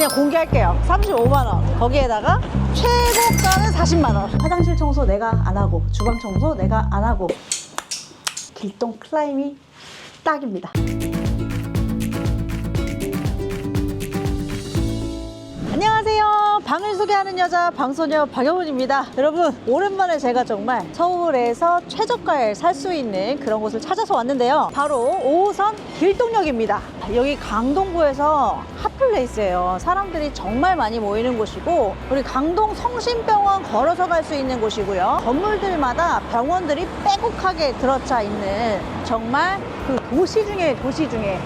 그냥 공개할게요. 35만원. 거기에다가 최고가는 40만원. 화장실 청소 내가 안 하고, 주방 청소 내가 안 하고. 길동 클라임이 딱입니다. 안녕하세요. 방을 소개하는 여자 방소녀 박영훈입니다. 여러분 오랜만에 제가 정말 서울에서 최저가에 살 수 있는 그런 곳을 찾아서 왔는데요. 바로 5호선 길동역입니다. 여기 강동구에서 핫플레이스예요. 사람들이 정말 많이 모이는 곳이고 우리 강동 성심병원 걸어서 갈 수 있는 곳이고요. 건물들마다 병원들이 빼곡하게 들어차 있는 정말 그 도시 중에 도시 중에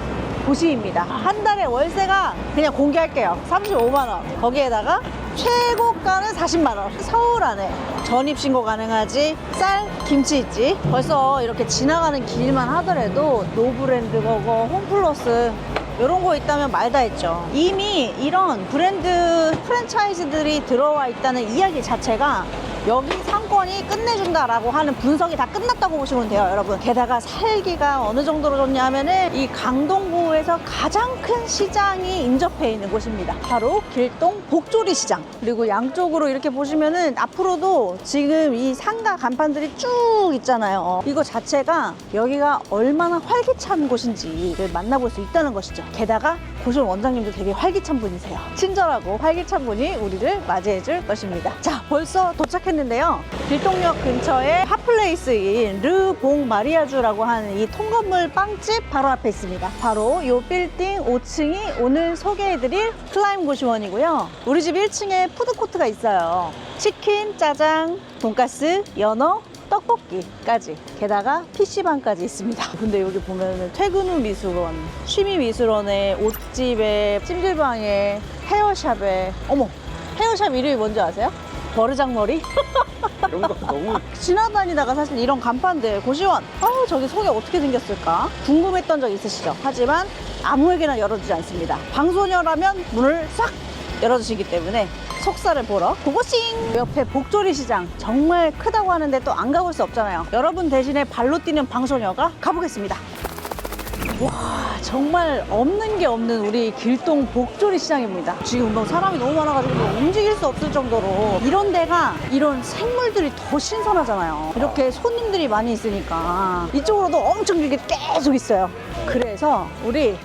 도시입니다. 한 달에 월세가 그냥 공개할게요. 35만원. 거기에다가 최고가는 40만원. 서울 안에 전입신고 가능하지. 쌀, 김치 있지. 벌써 이렇게 지나가는 길만 하더라도 노브랜드 버거, 홈플러스 이런 거 있다면 말다 했죠. 이미 이런 브랜드 프랜차이즈들이 들어와 있다는 이야기 자체가 여기 상권이 끝내준다라고 하는 분석이 다 끝났다고 보시면 돼요, 여러분. 게다가 살기가 어느 정도로 좋냐 하면은 이 강동구에서 가장 큰 시장이 인접해 있는 곳입니다. 바로 길동 복조리 시장. 그리고 양쪽으로 이렇게 보시면은 앞으로도 지금 이 상가 간판들이 쭉 있잖아요. 이거 자체가 여기가 얼마나 활기찬 곳인지를 만나볼 수 있다는 것이죠. 게다가 고시원 원장님도 되게 활기찬 분이세요. 친절하고 활기찬 분이 우리를 맞이해 줄 것입니다. 자, 벌써 도착했는데요. 길동역 근처에 핫플레이스인 르봉 마리아주라고 하는 이 통건물 빵집 바로 앞에 있습니다. 바로 이 빌딩 5층이 오늘 소개해드릴 클라임 고시원이고요. 우리 집 1층에 푸드코트가 있어요. 치킨, 짜장, 돈가스, 연어, 떡볶이까지 게다가 PC방까지 있습니다 근데 여기 보면은 퇴근 후 미술원 취미 미술원에 옷집에 찜질방에 헤어샵에 어머 헤어샵 이름이 뭔지 아세요? 버르장머리? 이런 거 너무 지나다니다가 사실 이런 간판들 고시원 아 저기 속에 어떻게 생겼을까 궁금했던 적 있으시죠? 하지만 아무에게나 열어주지 않습니다 방소녀라면 문을 싹 열어주시기 때문에 속살을 보러 고고싱 옆에 복조리 시장 정말 크다고 하는데 또 안 가볼 수 없잖아요. 여러분 대신에 발로 뛰는 방소녀가 가보겠습니다. 와 정말 없는 게 없는 우리 길동 복조리 시장입니다. 지금 뭐 사람이 너무 많아가지고 뭐 움직일 수 없을 정도로 이런 데가 이런 생물들이 더 신선하잖아요. 이렇게 손님들이 많이 있으니까 이쪽으로도 엄청 이렇게 계속 있어요. 그래서 우리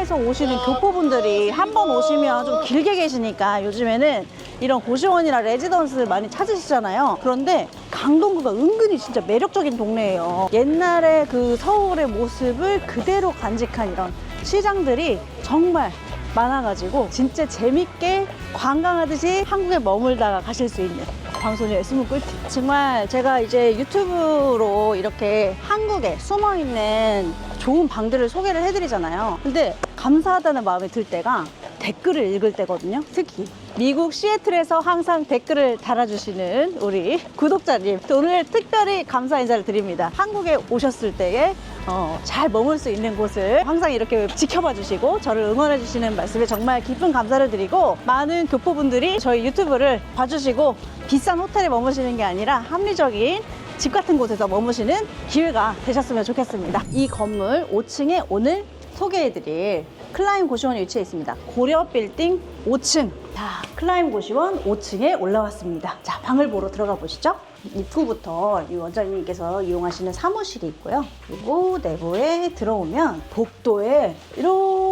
해외에서 오시는 교포분들이 한 번 오시면 좀 길게 계시니까 요즘에는 이런 고시원이나 레지던스를 많이 찾으시잖아요. 그런데 강동구가 은근히 진짜 매력적인 동네예요. 옛날에 그 서울의 모습을 그대로 간직한 이런 시장들이 정말 많아가지고 진짜 재밌게 관광하듯이 한국에 머물다가 가실 수 있는 방송의 숨은 꿀팁. 정말 제가 이제 유튜브로 이렇게 한국에 숨어 있는 좋은 방들을 소개를 해드리잖아요. 근데 감사하다는 마음이 들 때가 댓글을 읽을 때거든요. 특히 미국 시애틀에서 항상 댓글을 달아주시는 우리 구독자님 또 오늘 특별히 감사 인사를 드립니다. 한국에 오셨을 때에 어, 잘 머물 수 있는 곳을 항상 이렇게 지켜봐 주시고 저를 응원해 주시는 말씀에 정말 깊은 감사를 드리고 많은 교포분들이 저희 유튜브를 봐주시고 비싼 호텔에 머무시는 게 아니라 합리적인 집 같은 곳에서 머무시는 기회가 되셨으면 좋겠습니다. 이 건물 5층에 오늘 소개해드릴 클라임 고시원이 위치해 있습니다. 고려 빌딩 5층. 자, 클라임 고시원 5층에 올라왔습니다. 자, 방을 보러 들어가 보시죠. 입구부터 이 원장님께서 이용하시는 사무실이 있고요. 그리고 내부에 들어오면 복도에 이렇게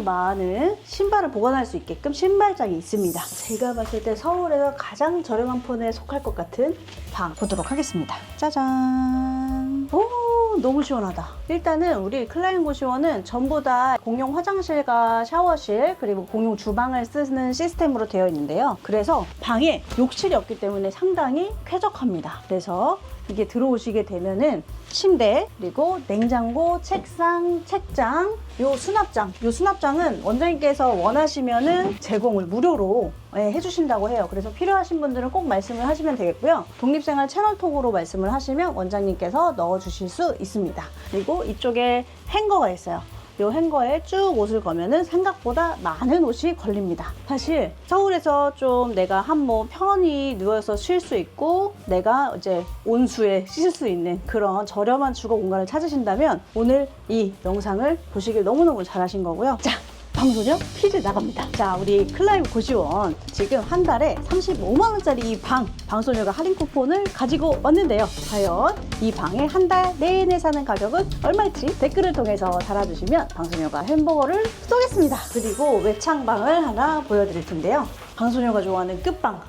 많은 신발을 보관할 수 있게끔 신발장이 있습니다. 제가 봤을 때 서울에서 가장 저렴한 폰에 속할 것 같은 방 보도록 하겠습니다. 짜잔. 오, 너무 시원하다. 일단은 우리 클라인 고 시원은 전부 다 공용 화장실과 샤워실 그리고 공용 주방을 쓰는 시스템으로 되어 있는데요. 그래서 방에 욕실이 없기 때문에 상당히 쾌적합니다. 그래서 이게 들어오시게 되면은 침대 그리고 냉장고, 책상, 책장, 요 수납장. 요 수납장은 원장님께서 원하시면은 제공을 무료로 예, 해주신다고 해요. 그래서 필요하신 분들은 꼭 말씀을 하시면 되겠고요. 독립생활 채널톡으로 말씀을 하시면 원장님께서 넣어 주실 수 있습니다. 그리고 이쪽에 행거가 있어요. 이 행거에 쭉 옷을 거면은 생각보다 많은 옷이 걸립니다. 사실 서울에서 좀 내가 한번 편히 누워서 쉴 수 있고 내가 이제 온수에 씻을 수 있는 그런 저렴한 주거 공간을 찾으신다면 오늘 이 영상을 보시길 너무너무 잘하신 거고요. 자, 방소녀 퀴즈 나갑니다. 자, 우리 클라이브 고시원 지금 한 달에 35만 원짜리 이 방, 방소녀가 할인 쿠폰을 가지고 왔는데요. 과연 이 방에 한 달 내내 사는 가격은 얼마일지 댓글을 통해서 달아주시면 방소녀가 햄버거를 쏘겠습니다. 그리고 외창방을 하나 보여드릴 텐데요. 방소녀가 좋아하는 끝방.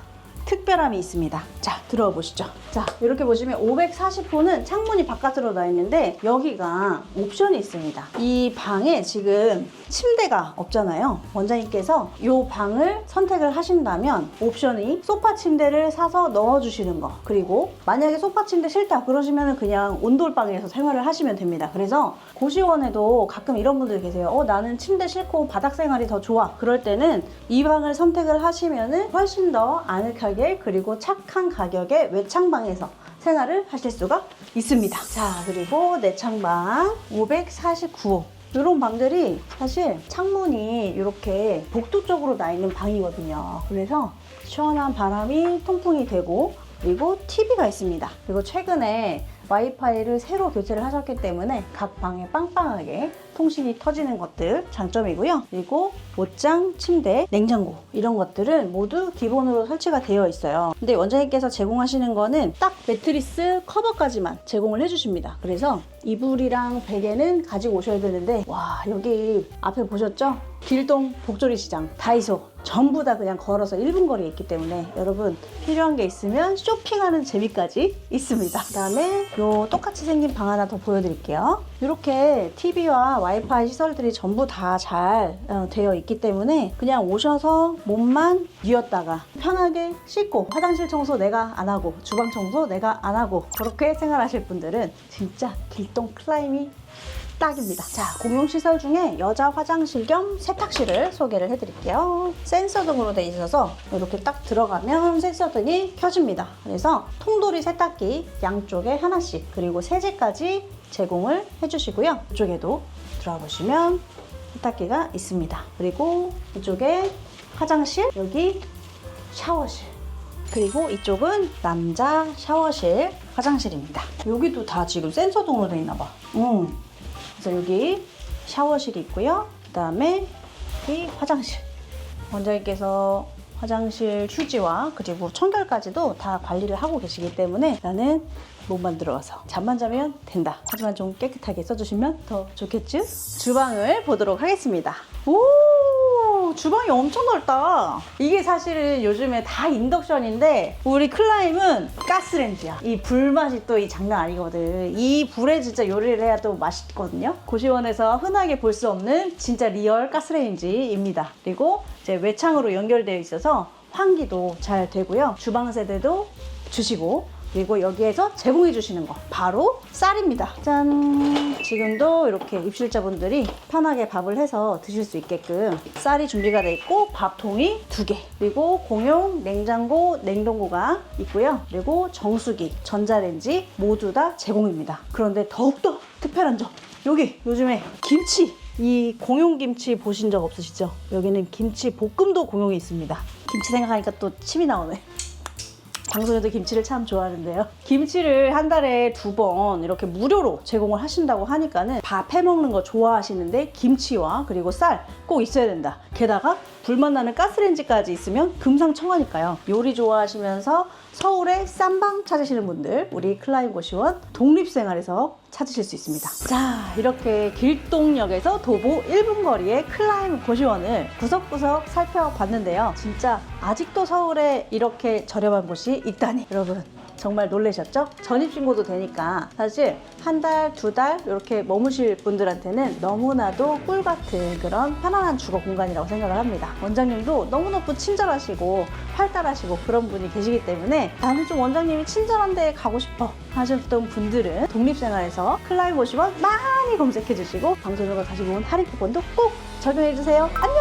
특별함이 있습니다. 자, 들어와 보시죠. 자, 이렇게 보시면 540호는 창문이 바깥으로 나 있는데 여기가 옵션이 있습니다. 이 방에 지금 침대가 없잖아요. 원장님께서 이 방을 선택을 하신다면 옵션이 소파 침대를 사서 넣어주시는 거. 그리고 만약에 소파 침대 싫다 그러시면 그냥 온돌방에서 생활을 하시면 됩니다. 그래서 고시원에도 가끔 이런 분들 계세요. 어, 나는 침대 싫고 바닥 생활이 더 좋아. 그럴 때는 이 방을 선택을 하시면은 훨씬 더 아늑하게 그리고 착한 가격에 외창방에서 생활을 하실 수가 있습니다. 자, 그리고 내창방 549호. 이런 방들이 사실 창문이 이렇게 복도 쪽으로 나 있는 방이거든요. 그래서 시원한 바람이 통풍이 되고 그리고 TV가 있습니다. 그리고 최근에 와이파이를 새로 교체를 하셨기 때문에 각 방에 빵빵하게 통신이 터지는 것들 장점이고요. 그리고 옷장, 침대, 냉장고 이런 것들은 모두 기본으로 설치가 되어 있어요. 근데 원장님께서 제공하시는 거는 딱 매트리스 커버까지만 제공을 해주십니다. 그래서 이불이랑 베개는 가지고 오셔야 되는데 와 여기 앞에 보셨죠? 길동 복조리 시장, 다이소 전부 다 그냥 걸어서 1분 거리에 있기 때문에 여러분 필요한 게 있으면 쇼핑하는 재미까지 있습니다. 그다음에 요 똑같이 생긴 방 하나 더 보여드릴게요. 이렇게 TV와 와이파이 시설들이 전부 다 잘 되어 있기 때문에 그냥 오셔서 몸만 뉘었다가 편하게 씻고 화장실 청소 내가 안 하고 주방 청소 내가 안 하고 그렇게 생활하실 분들은 진짜 길동 클라임이 딱입니다. 자, 공용시설 중에 여자 화장실 겸 세탁실을 소개를 해드릴게요. 센서 등으로 되어 있어서 이렇게 딱 들어가면 센서 등이 켜집니다. 그래서 통돌이 세탁기 양쪽에 하나씩 그리고 세제까지 제공을 해주시고요. 이쪽에도 들어가 보시면 세탁기가 있습니다. 그리고 이쪽에 화장실, 여기 샤워실. 그리고 이쪽은 남자 샤워실 화장실입니다. 여기도 다 지금 센서 등으로 되어 있나 봐. 음. 그래서 여기 샤워실이 있고요. 그 다음에 여기 화장실. 원장님께서 화장실 휴지와 그리고 청결까지도 다 관리를 하고 계시기 때문에 나는 몸만 들어가서 잠만 자면 된다. 하지만 좀 깨끗하게 써주시면 더 좋겠죠? 주방을 보도록 하겠습니다. 오! 주방이 엄청 넓다. 이게 사실은 요즘에 다 인덕션인데 우리 클라임은 가스렌지야. 이 불맛이 또 이 장난 아니거든. 이 불에 진짜 요리를 해야 또 맛있거든요. 고시원에서 흔하게 볼 수 없는 진짜 리얼 가스레인지입니다. 그리고 이제 외창으로 연결되어 있어서 환기도 잘 되고요. 주방 세대도 주시고 그리고 여기에서 제공해 주시는 거 바로 쌀입니다. 짠! 지금도 이렇게 입실자분들이 편하게 밥을 해서 드실 수 있게끔 쌀이 준비가 돼 있고 밥통이 두 개. 그리고 공용 냉장고, 냉동고가 있고요. 그리고 정수기, 전자레인지 모두 다 제공입니다. 그런데 더욱더 특별한 점. 여기 요즘에 김치 이 공용 김치 보신 적 없으시죠? 여기는 김치 볶음도 공용이 있습니다. 김치 생각하니까 또 침이 나오네. 방송에도 김치를 참 좋아하는데요. 김치를 한 달에 두 번 이렇게 무료로 제공을 하신다고 하니까는 밥 해먹는 거 좋아하시는데 김치와 그리고 쌀 꼭 있어야 된다. 게다가 불맛 나는 가스레인지까지 있으면 금상첨화니까요. 요리 좋아하시면서 서울에 쌈방 찾으시는 분들 우리 클라임 고시원 독립생활에서 찾으실 수 있습니다. 자 이렇게 길동역에서 도보 1분 거리의 클라임 고시원을 구석구석 살펴봤는데요. 진짜 아직도 서울에 이렇게 저렴한 곳이 있다니 여러분 정말 놀라셨죠? 전입신고도 되니까 사실 한 달, 두 달 이렇게 머무실 분들한테는 너무나도 꿀 같은 그런 편안한 주거 공간이라고 생각을 합니다. 원장님도 너무너무 친절하시고 활달하시고 그런 분이 계시기 때문에 나는 좀 원장님이 친절한 데 가고 싶어 하셨던 분들은 독립생활에서 클라이브 오시원 많이 검색해 주시고 방송으로 가지고 온 할인 쿠폰도 꼭 적용해 주세요. 안녕!